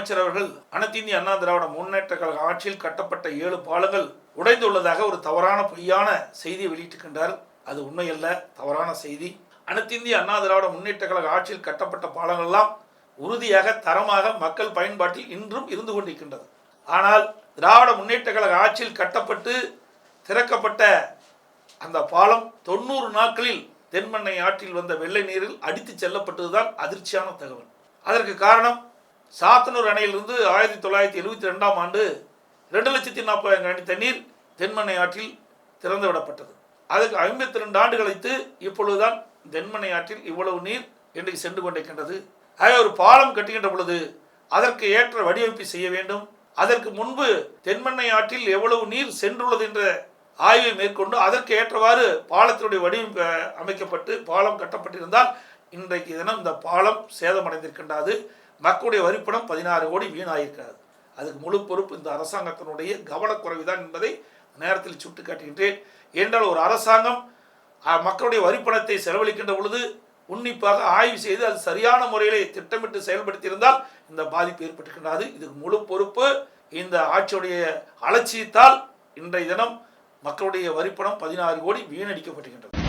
அமைச்சர் அவர்கள் அனைத்து இந்திய அண்ணா திராவிட முன்னேற்ற கழக ஆட்சியில் கட்டப்பட்ட ஏழு பாலங்கள் உடைந்துள்ளதாக ஒரு தவறான பொய்யான செய்தியை வெளியிட்டிருக்கின்றார். அது உண்மையல்ல தவறான செய்தி. அனைத்து இந்திய அண்ணா திராவிட முன்னேற்ற கழக ஆட்சியில் கட்டப்பட்ட பாலங்கள்லாம் உறுதியாக தரமாக மக்கள் பயன்பாட்டில் இன்றும் இருந்து கொண்டிருக்கின்றது. ஆனால் திராவிட முன்னேற்ற கழக ஆட்சியில் கட்டப்பட்டு திறக்கப்பட்ட அந்த பாலம் தொண்ணூறு நாட்களில் தென்மண்ணை ஆற்றில் வந்த வெள்ளை நீரில் அடித்து செல்லப்பட்டதுதான் அதிர்ச்சியான தகவல். அதற்கு காரணம் சாத்தனூர் அணையிலிருந்து ஆயிரத்தி தொள்ளாயிரத்தி எழுபத்தி ரெண்டாம் ஆண்டு ரெண்டு லட்சத்தி நாற்பதாயிரம் அடி தண்ணீர் தென்மண்ணை ஆற்றில் திறந்து விடப்பட்டது அதுக்கு ஐம்பத்தி ரெண்டு ஆண்டு கழித்து இப்பொழுதுதான் தென்மண்ணை ஆற்றில் இவ்வளவு நீர் இன்றைக்கு சென்று கொண்டிருக்கின்றது. ஆக ஒரு பாலம் கட்டுகின்ற பொழுது அதற்கு ஏற்ற வடிவமைப்பு செய்ய வேண்டும். அதற்கு முன்பு தென்மண்ணை ஆற்றில் எவ்வளவு நீர் சென்றுள்ளது என்ற ஆய்வை மேற்கொண்டு அதற்கு ஏற்றவாறு பாலத்தினுடைய வடிவமைப்பு அமைக்கப்பட்டு பாலம் கட்டப்பட்டிருந்தால் இன்றைக்கு தினம் இந்த பாலம் சேதமடைந்திருக்கின்றது. மக்களுடைய வரிப்பணம் பதினாறு கோடி வீணாயிருக்கிறது அதுக்கு முழு பொறுப்பு இந்த அரசாங்கத்தினுடைய கவனக்குறைவுதான் என்பதை நேரத்தில் சுட்டு காட்டுகின்றேன் என்றால் ஒரு அரசாங்கம் மக்களுடைய வரிப்பணத்தை செலவழிக்கின்ற பொழுது உன்னிப்பாக ஆய்வு செய்து அது சரியான முறையிலே திட்டமிட்டு செயல்படுத்தியிருந்தால் இந்த பாதிப்பு ஏற்பட்டிருக்கின்றது. இதுக்கு முழு பொறுப்பு இந்த ஆட்சியுடைய அலட்சியத்தால் இன்றைய தினம் மக்களுடைய வரிப்பணம் பதினாறு கோடி வீணடிக்கப்பட்டிருக்கின்றது.